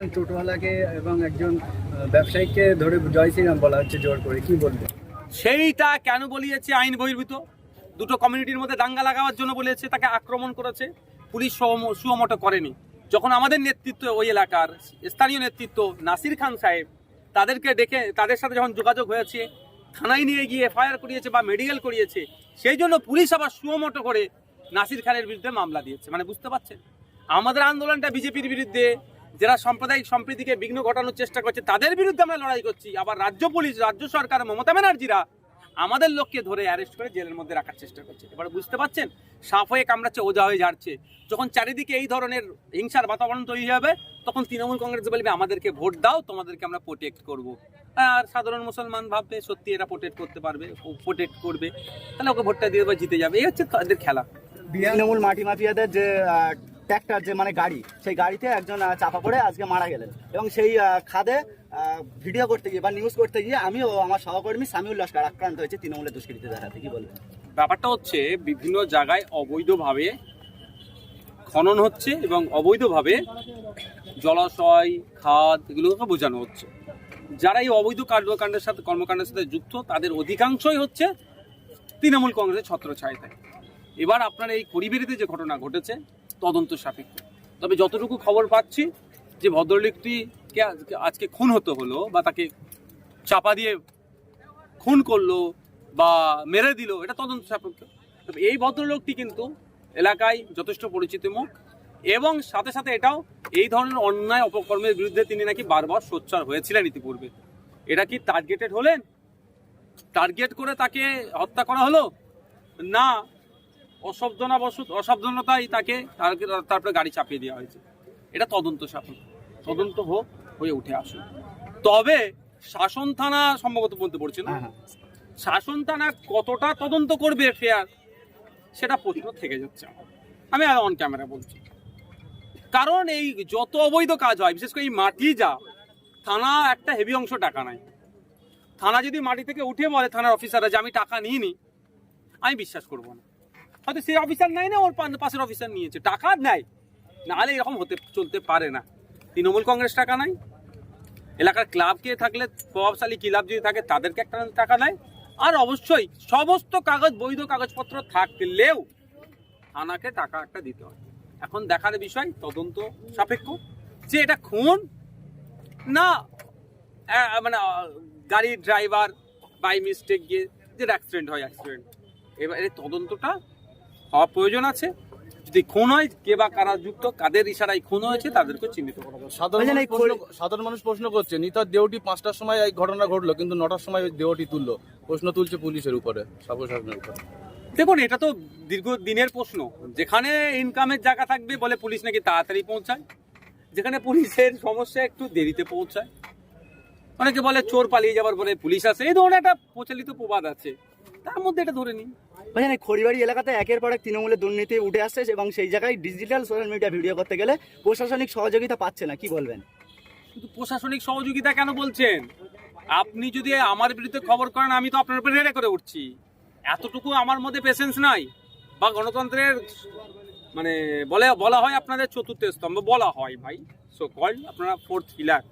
টোটোওয়ালাকে এবং একজন ব্যবসায়ীকে ধরে জয় শ্রীরাম বলা হচ্ছে জোর করে, কি বলবে? সেইটা কেন বলিয়েছে আইন বহির্ভূত? দুটো কমিউনিটির মধ্যে দাঙ্গা লাগাবার জন্য বলেছে, তাকে আক্রমণ করেছে, পুলিশ সম- করেনি। যখন আমাদের নেতৃত্ব ওই এলাকার, স্থানীয় নেতৃত্ব নাসির খান সাহেব, তাদেরকে ডেকে তাদের সাথে যখন যোগাযোগ হয়েছে, থানায় নিয়ে গিয়ে এফআইআর করিয়েছে বা মেডিকেল করিয়েছে, সেই জন্য পুলিশ আবার সুমোটো করে নাসির খানের বিরুদ্ধে মামলা দিয়েছে। মানে বুঝতে পারছেন? আমাদের আন্দোলনটা বিজেপির বিরুদ্ধে যারা সাম্প্রদায়িক সম্প্রীতিকে বিঘ্ন ঘটানোর চেষ্টা করছে, তাদের বিরুদ্ধে আমরা লড়াই করছি। আবার রাজ্য পুলিশ, রাজ্য সরকার, মমতা ব্যানার্জিরা আমাদের লোককে ধরে অ্যারেস্ট করে জেলের মধ্যে রাখার চেষ্টা করছে। এবার বুঝতে পারছেন? সাপ হয়ে কামড়াচ্ছে, ওজা হয়ে যাচ্ছে যখন চারিদিকে এই ধরনের হিংসার বাতাবরণ তৈরি হবে, তখন তৃণমূল কংগ্রেস বলবে, আমাদেরকে ভোট দাও, তোমাদেরকে আমরা প্রোটেক্ট করব। আর সাধারণ মুসলমান ভাববে, সত্যি এরা প্রোটেক্ট করতে পারবে, ও প্রোটেক্ট করবে। তাহলে ওকে ভোটটা দিয়ে জিতে যাবে। এই হচ্ছে তাদের খেলা। তৃণমূল মাটি মাফিয়াদের যে ট্র্যাক্টর যে মানে গাড়ি, সেই গাড়িতে একজন চাপা পড়ে আজকে মারা গেলেন। এবং সেই খাদে ভিডিও করতে গিয়ে বা নিউজ করতে গিয়ে আমি ও আমার সহকর্মী সামিউল লস্কর আক্রান্ত হয়েছে তৃণমূলের দুষ্কৃতীদের হাতে কি বলবেন? ব্যাপারটা হচ্ছে, বিভিন্ন জায়গায় অবৈধভাবে খনন হচ্ছে এবং অবৈধভাবে জলাশয়, খাদ এগুলোকে বোঝানো হচ্ছে। যারা এই অবৈধ কর্মকাণ্ডের সাথে কর্মকাণ্ডের সাথে যুক্ত, তাদের অধিকাংশই হচ্ছে তৃণমূল কংগ্রেসের ছত্রছায় থাকে। এবার আপনার এই পরিবেরিতে যে ঘটনা ঘটেছে তদন্ত সাপেক্ষ। তবে যতটুকু খবর পাচ্ছি যে ভদ্রলোকটিকে আজকে- খুন হতে হলো বা তাকে চাপা দিয়ে খুন করল বা মেরে দিল, এটা তদন্ত সাপেক্ষ। তবে এই ভদ্রলোকটি কিন্তু এলাকায় যথেষ্ট পরিচিত মুখ এবং সাথে সাথে এটাও এই ধরনের অন্যায় অপকর্মের বিরুদ্ধে তিনি নাকি বারবার সোচ্চার হয়েছিলেন ইতিপূর্বে। এটা কি টার্গেটেড হলেন? টার্গেট করে তাকে হত্যা করা হলো? না অসাবধানবশত অসাবধানতাই তাকে তার- তারপরে গাড়ি চাপিয়ে দেওয়া হয়েছে। এটা তদন্ত সাপেক্ষ। তদন্ত হোক হয়ে উঠে আসুন তবে শাসন থানা সম্ভবত বলতে পড়ছে না? হ্যাঁ হ্যাঁ। শাসন থানা কতটা তদন্ত করবে ফেয়ার সেটা প্রশ্ন থেকে যাচ্ছে। আমি অন ক্যামেরা বলছি। কারণ এই যত অবৈধ কাজ হয় বিশেষ করে এই মাটি যা থানা একটা হেভি অংশ টাকা নাই থানা যদি মাটি থেকে উঠে বলে থানার অফিসাররা যে আমি টাকা নিইনি আমি বিশ্বাস করব না। হয়তো সেই অফিসার নাই না, ওর পাশের অফিসার নিয়েছে। টাকা নেয়। নাহলে এরকম হতে, চলতে পারে না। তৃণমূল কংগ্রেস টাকা নাই। এলাকার ক্লাবকে থাকলে, প্রভাবশালী ক্লাব যদি থাকে, তাদেরকে একটা টাকা দেয় আর অবশ্যই, সমস্ত কাগজ, বৈধ কাগজপত্র থাকলেও থানাকে টাকা একটা দিতে হয়। এখন দেখার বিষয়, তদন্ত সাপেক্ষ। যে এটা খুন, না মানে গাড়ির ড্রাইভার বাই মিস্টেক গিয়ে, যে অ্যাক্সিডেন্ট হয় অ্যাক্সিডেন্ট এবার এই তদন্তটা হওয়া প্রয়োজন আছে। যদি খুন হয় কে বা কারা যুক্ত কাদের ইশারায় খুন হয়েছে তাদেরকে চিহ্নিত করা দরকার। সাধারণ মানুষ প্রশ্ন খড়ি- সাধারণ মানুষ প্রশ্ন করছে নিতার দেহটি পাঁচটার সময় এই ঘটনা ঘটলো কিন্তু নটার সময় ওই দেহটি তুললো। প্রশ্ন তুলছে পুলিশের উপরে সাব শাসনের উপরে। দেখুন এটা তো দীর্ঘ দিনের প্রশ্ন। যেখানে ইনকামের জায়গা থাকবে বলে পুলিশ নাকি তাড়াতাড়ি পৌঁছায় যেখানে পুলিশের সমস্যা একটু দেরিতে পৌঁছায়। অনেকে বলে চোর পালিয়ে যাবার বলে পুলিশ আছে এই ধরনের একটা প্রচলিত প্রবাদ আছে। তার মধ্যে এটা ধরে নিন। এই খড়িবাড়ি এলাকাতে একের পর এক তৃণমূলের দুর্নীতি উঠে আসছে এবং সেই জায়গায় ডিজিটাল সোশ্যাল মিডিয়া ভিডিও করতে গেলে প্রশাসনিক সহযোগিতা পাচ্ছে না, কি বলবেন? কিন্তু প্রশাসনিক সহযোগিতা কেন বলছেন? আপনি যদি আমার বিরুদ্ধে খবর করেন, আমি তো আপনার উপরে রেড়ে করে উঠছি। এতটুকু আমার মধ্যে পেশেন্স নাই। বা গণতন্ত্রের মানে বলে, বলা হয় আপনাদের চতুর্থ স্তম্ভ, বলা হয় ভাই। সো কল্ড আপনারা ফোর্থ পিলার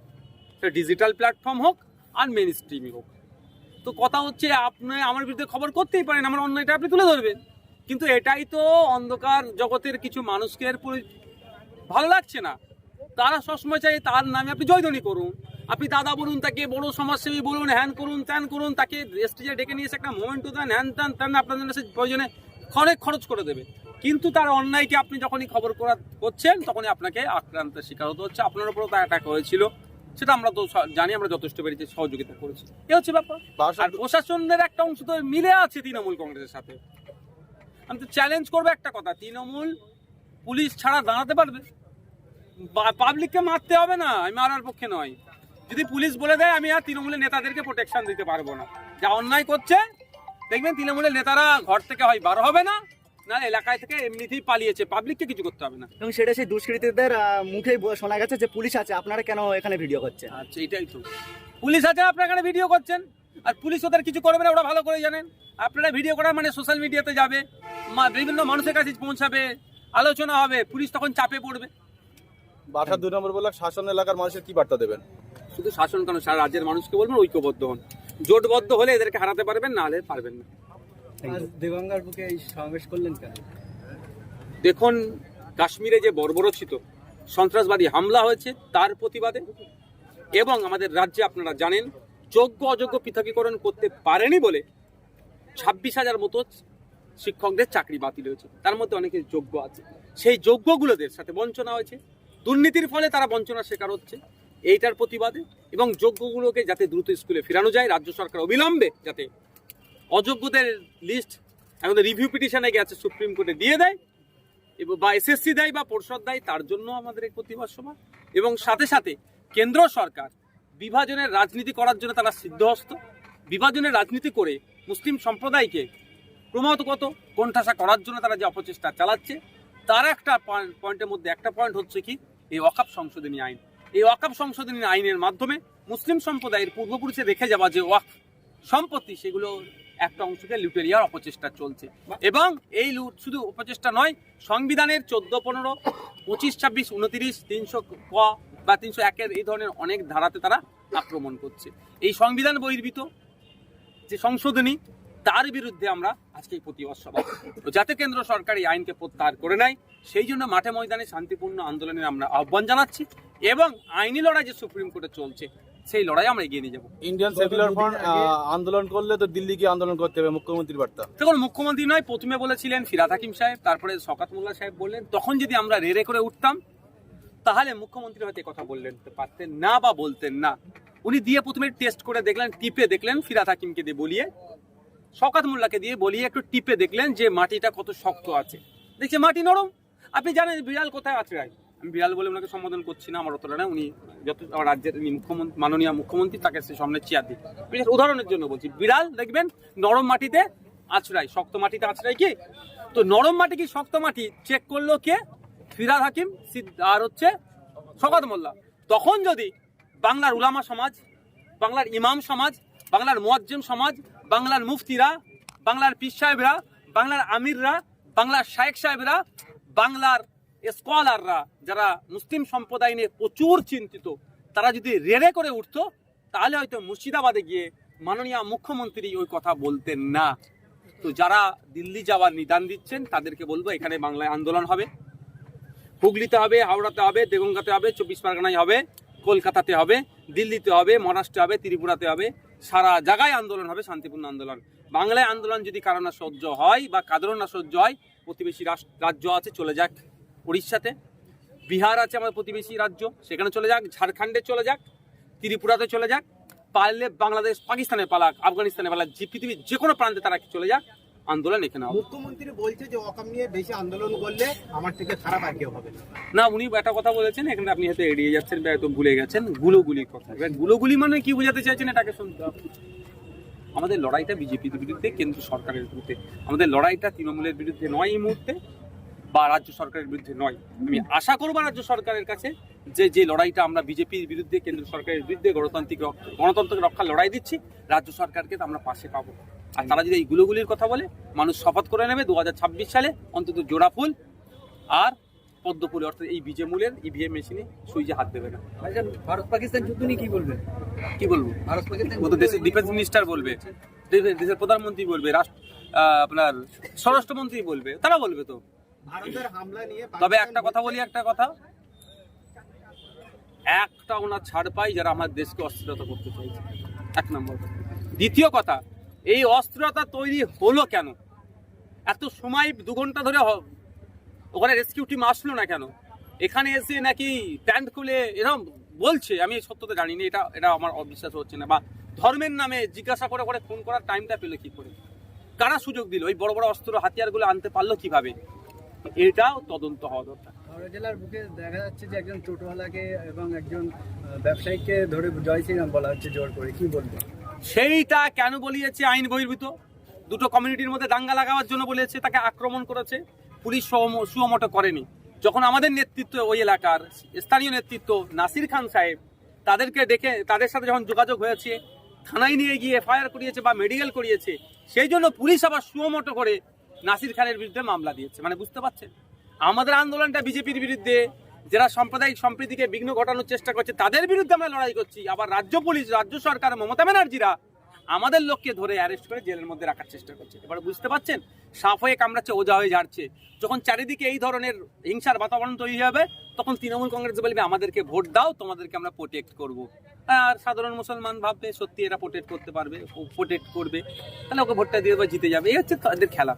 সেটা ডিজিটাল প্ল্যাটফর্ম হোক আর মেন স্ট্রিমই হোক। তো কথা হচ্ছে আপনি আমার বিরুদ্ধে খবর করতেই পারেন, আমার অন্যায়টা আপনি তুলে ধরবেন। কিন্তু এটাই তো অন্ধকার জগতের কিছু মানুষকে ভালো লাগছে না। তারা সবসময় চাই তার নামে আপনি জয়ধ্বনি করুন। আপনি দাদা বলুন, তাকে বড় সমাজসেবী বলুন, হ্যান করুন, ত্যান করুন, তাকে স্টেজে ডেকে নিয়ে এসে একটা মোমেন্ট দেন, হ্যান ত্যান ত্যান, আপনার জন্য সে প্রয়োজনে অনেক খরচ করে দেবে। কিন্তু তার অন্যায়কে আপনি যখনই খবর করা করছেন, তখনই আপনাকে আক্রান্তের শিকার হতে হচ্ছে। আপনার উপরও তার অ্যাটাক হয়েছিল। সেটা আমরা তো জানি আমরা যথেষ্ট পেরেছি সহযোগিতা করেছি। এ হচ্ছে ব্যাপার। আর প্রশাসনের একটা অংশ তো মিলে আছে তৃণমূল কংগ্রেসের সাথে। আমি তো চ্যালেঞ্জ করব একটা কথা তৃণমূল পুলিশ ছাড়া দাঁড়াতে পারবে? পাবলিককে মারতে হবে না আমি মারার পক্ষে নয়। যদি পুলিশ বলে দেয় আমি আর তৃণমূলের নেতাদেরকে প্রোটেকশন দিতে পারব না। যা অন্যায় করছে দেখবেন তৃণমূলের নেতারা ঘর থেকে হয় বার হবে না। না এলাকায় থেকে এমনিতেই পালিয়েছে। পাবলিককে কিছু করতে হবে না। এবং সেটা সেই দুষ্কৃতীদের ব- শোনা গেছে যে পুলিশ আছে। আপনারা কেন এখানে ভিডিও করছেন? আচ্ছা এটাই তো। পুলিশ আছে আপনার এখানে ভিডিও করছেন? আর পুলিশ ওদের কিছু করবে না ওরা ভালো করে জানেন। আপনারা ভিডিও করা মানে সোশ্যাল মিডিয়াতে যাবে। মা- বিভিন্ন মানুষের কাছে পৌঁছাবে আলোচনা হবে পুলিশ তখন চাপে পড়বে। বাসার দুই নম্বর বললাম শাসন এলাকার মানুষের কি বার্তা দেবেন? শুধু শাসন কেন সারা রাজ্যের মানুষকে বলবেন ঐক্যবদ্ধ হন। জোটবদ্ধ হলে এদেরকে হারাতে পারবেন না হলে পারবেন না। আর দেগঙ্গার বুকে এই সমাবেশ করলেন কেন? দেখুন কাশ্মীরে যে বর্বরচিত সন্ত্রাসবাদী হামলা হয়েছে তার প্রতিবাদে এবং আমাদের রাজ্যে আপনারা জানেন যোগ্য অযোগ্য পৃথকীকরণ করতে পারেনি বলে ছাব্বিশ হাজার মতো শিক্ষকদের চাকরি বাতিল হয়েছে। তার মধ্যে অনেকে যোগ্য আছে। সেই যোগ্যগুলোদের সাথে বঞ্চনা হয়েছে। দুর্নীতির ফলে তারা বঞ্চনার শিকার হচ্ছে। এইটার প্রতিবাদে এবং যোগ্যগুলোকে যাতে দ্রুত স্কুলে ফেরানো যায় রাজ্য সরকার অবিলম্বে যাতে অযোগ্যদের লিস্ট আমাদের রিভিউ পিটিশনে গেছে সুপ্রিম কোর্টে দিয়ে দেয় বা এসএসসি দেয় বা পরিষদ দেয়, তার জন্য আমাদের এই প্রতিবাদ সভা। এবং সাথে সাথে কেন্দ্র সরকার বিভাজনের রাজনীতি করার জন্য তারা সিদ্ধহস্ত। বিভাজনের রাজনীতি করে মুসলিম সম্প্রদায়কে ক্রমাগত কোণঠাসা করার জন্য তারা যে অপচেষ্টা চালাচ্ছে, তার একটা পয়েন্ট- পয়েন্টের মধ্যে একটা পয়েন্ট হচ্ছে কি, এই অকাপ সংশোধনী আইন। এই অকাপ সংশোধনী আইনের মাধ্যমে মুসলিম সম্প্রদায়ের পূর্বপুরুষে রেখে যাওয়া যে ওয়াক সম্পত্তি, সেগুলো একটা অংশকে লুটেরিয়ার অপচেষ্টা চলছে। এবং এই লুট শুধু অপচেষ্টা নয়, সংবিধানের চোদ্দ, পনেরো, পঁচিশ, ছাব্বিশ, উনতিরিশ, তিনশো ক বা তিনশো একের এই ধরনের অনেক ধারাতে তারা আক্রমণ করছে। এই সংবিধান বহির্ভূত যে সংশোধনী, তার বিরুদ্ধে আমরা আজকে প্রতিবাদ সভা যাতে কেন্দ্র সরকার এই আইনকে প্রত্যাহার করে নেয়, সেই জন্য মাঠে ময়দানে শান্তিপূর্ণ আন্দোলনের আমরা আহ্বান জানাচ্ছি এবং আইনি লড়াই যে সুপ্রিম কোর্টে চলছে সেই লড়াই আমরা এগিয়ে নিয়ে যাব। ইন্ডিয়ান সেকুলার ফ্রন্ট আন্দোলন করলে তো দিল্লি গিয়ে আন্দোলন করতে হবে মুখ্যমন্ত্রীর বার্তা। দেখুন মুখ্যমন্ত্রী নয় প্রথমে বলেছিলেন ফিরাদ হাকিম সাহেব তারপরে শকাত মোল্লা সাহেব বললেন তখন যদি আমরা রেড়ে করে উঠতাম তাহলে মুখ্যমন্ত্রী হয়তো কথা বললেন পারতেন না বা বলতেন না। উনি দিয়ে প্রথমে টেস্ট করে দেখলেন টিপে দেখলেন ফিরাদ হাকিমকে দিয়ে বলিয়ে শকাত মোল্লাকে দিয়ে বলিয়ে একটু টিপে দেখলেন যে মাটিটা কত শক্ত আছে। দেখছে মাটি নরম। আপনি জানেন বিড়াল কোথায় আছড়ায় আমি বিড়াল বলে ওনাকে সম্বোধন করছি না, আমার অতটা না। উনি যত আমার রাজ্যের মুখ্যমন্ত্রী মাননীয় মুখ্যমন্ত্রী, তাকে সে সামনে চেয়ার দিই। উদাহরণের জন্য বলছি, বিড়াল দেখবেন নরম মাটিতে আছড়ায়, শক্ত মাটিতে আছড়ায় কি? তো নরম মাটি কি শক্ত মাটি? চেক করল কে? ফিরাদ হাকিম আর হচ্ছে শকাত মোল্লা। তখন যদি বাংলার উলামা সমাজ, বাংলার ইমাম সমাজ, বাংলার মুয়াজ্জিম সমাজ, বাংলার মুফতিরা, বাংলার পীর সাহেবরা, বাংলার আমিররা, বাংলার শায়েক সাহেবরা, বাংলার স্কলাররা যারা মুসলিম সম্প্রদায় নিয়ে প্রচুর চিন্তিত, তারা যদি রেড়ে করে উঠতো, তাহলে হয়তো মুর্শিদাবাদে গিয়ে মাননীয় মুখ্যমন্ত্রী ওই কথা বলতেন না। তো যারা দিল্লি যাওয়ার নিদান দিচ্ছেন, তাদেরকে বলব এখানে বাংলায় আন্দোলন হবে। হুগলিতে হবে, হাওড়াতে হবে, দেগঙ্গাতে হবে, চব্বিশ পরগনায় হবে, কলকাতাতে হবে, দিল্লিতে হবে, মহারাষ্ট্রে হবে, ত্রিপুরাতে হবে। সারা জায়গায় আন্দোলন হবে, শান্তিপূর্ণ আন্দোলন। বাংলায় আন্দোলন যদি কারও না সহ্য হয় বা না সহ্য হয়, প্রতিবেশী রাজ্য আছে, চলে যাক। উড়িষ্যাতে। বিহার আছে আমাদের প্রতিবেশী রাজ্য সেখানে চলে যাক ঝাড়খণ্ডে চলে যাক ত্রিপুরাতে চলে যাক পারলে বাংলাদেশ পাকিস্তানে পালাক আফগানিস্তানে পালাক যে পৃথিবীর যে কোনো প্রান্তে তারা চলে যাক আন্দোলন এখানে হবে। মুখ্যমন্ত্রী বলছে যে অকাম নিয়ে বেশি আন্দোলন করলে আমার থেকে খারাপ আর কেউ হবে না। উনি একটা কথা বলেছেন এখানে আপনি হয়তো এড়িয়ে যাচ্ছেন বা হয়তো ভুলে গেছেন গুলোগুলির কথা। এবার গুলোগুলি মানে কি বোঝাতে চাইছেন এটাকে শুনতে হবে। আমাদের লড়াইটা বিজেপির বিরুদ্ধে কেন্দ্র সরকারের বিরুদ্ধে। আমাদের লড়াইটা তৃণমূলের বিরুদ্ধে নয় এই মুহূর্তে। বা রাজ্য সরকারের বিরুদ্ধে নয়। আমি আশা করব রাজ্য সরকারের কাছে যে যে লড়াইটা আমরা বিজেপির বিরুদ্ধে কেন্দ্র সরকারের বিরুদ্ধে গণতান্ত্রিক রক- গণতন্ত্রকে রক্ষা লড়াই দিচ্ছি রাজ্য সরকারকে আমরা পাশে পাবো। আর তারা যদি এই গুলোগুলির কথা বলে মানুষ শপথ করে নেবে দু হাজার ছাব্বিশ সালে অন্তত জোড়া ফুল আর পদ্মফুল অর্থাৎ এই বিজে মূলের ইভিএম মেশিনে সুইচে হাত দেবে না। আচ্ছা ভারত পাকিস্তান যুদ্ধ নিয়ে কি বলবে কি বলব? ভারত পাকিস্তান ও তো দেশের ডিফেন্স মিনিস্টার বলবে দেশের- দেশের প্রধানমন্ত্রী বলবে রাষ্ট্র আপনার স্বরাষ্ট্রমন্ত্রী বলবে তারা বলবে তো। তবে একটা কথা বলি একটা কথা। একটা ওনার ছাড় পাই যারা আমার দেশকে অস্থিরতা করতে চাইছে। এক নম্বর কথা। দ্বিতীয় কথা এই অস্থিরতা তৈরি হলো কেন? এত সময় দু ঘণ্টা ধরে ওখানে রেস্কিউ টিম আসলো না কেন? এখানে এসে নাকি প্যান্ট খুলে এরকম বলছে আমি সত্যতা জানি না এটা এটা আমার অবিশ্বাস হচ্ছে না। বা ধর্মের নামে জিজ্ঞাসা করে করে ফোন করার টাইমটা পেল কি করে? কারা সুযোগ দিল? ওই বড় বড় অস্ত্র হাতিয়ারগুলো আনতে পারল কীভাবে? এটাও তদন্ত হওয়া দরকার। হাওড়া জেলার বুকে দেখা যাচ্ছে যে একজন টোটোওয়ালাকে এবং একজন ব্যবসায়ীকে ধরে জয় শ্রীরাম বলা হচ্ছে জোর করে। কি বলবেন? সেইটা কেন বলিয়েছে আইন বহির্ভূত? দুটো কমিউনিটির মধ্যে দাঙ্গা লাগাবার জন্য বলেছে তাকে আক্রমণ করেছে। পুলিশ সুম- সুমোটো করেনি। যখন আমাদের নেতৃত্ব ওই এলাকার স্থানীয় নেতৃত্ব নাসির খান সাহেব তাদেরকে ডেকে তাদের সাথে যখন যোগাযোগ হয়েছে থানায় নিয়ে গিয়ে এফআইআর করিয়েছে বা মেডিকেল করিয়েছে সেই জন্য পুলিশ আবার সুমোটো করে নাসির খানের বিরুদ্ধে মামলা দিয়েছে। মানে বুঝতে পারছেন? আমাদের আন্দোলনটা বিজেপির বিরুদ্ধে, যারা সাম্প্রদায়িক সম্প্রীতিকে বিঘ্ন ঘটানোর চেষ্টা করছে, তাদের বিরুদ্ধে আমরা লড়াই করছি। আবার রাজ্য পুলিশ, রাজ্য সরকার, মমতা ব্যানার্জিরা আমাদের লোককে ধরে অ্যারেস্ট করে জেলের মধ্যে রাখার চেষ্টা করছে। এবার বুঝতে পারছেন? সাফ হয়ে কামড়াচ্ছে, ওজা হয়ে ঝাড়ছে। যখন চারিদিকে এই ধরনের হিংসার বাতাবরণ তৈরি হবে, তখন তৃণমূল কংগ্রেস বলবে, আমাদেরকে ভোট দাও, তোমাদেরকে আমরা প্রোটেক্ট করব। আর সাধারণ মুসলমান ভাববে, সত্যি এরা প্রোটেক্ট করতে পারবে প্রোটেক্ট করবে। তাহলে ওকে ভোটটা দিয়ে দেবে, জিতে যাবে। এই হচ্ছে তাদের খেলা।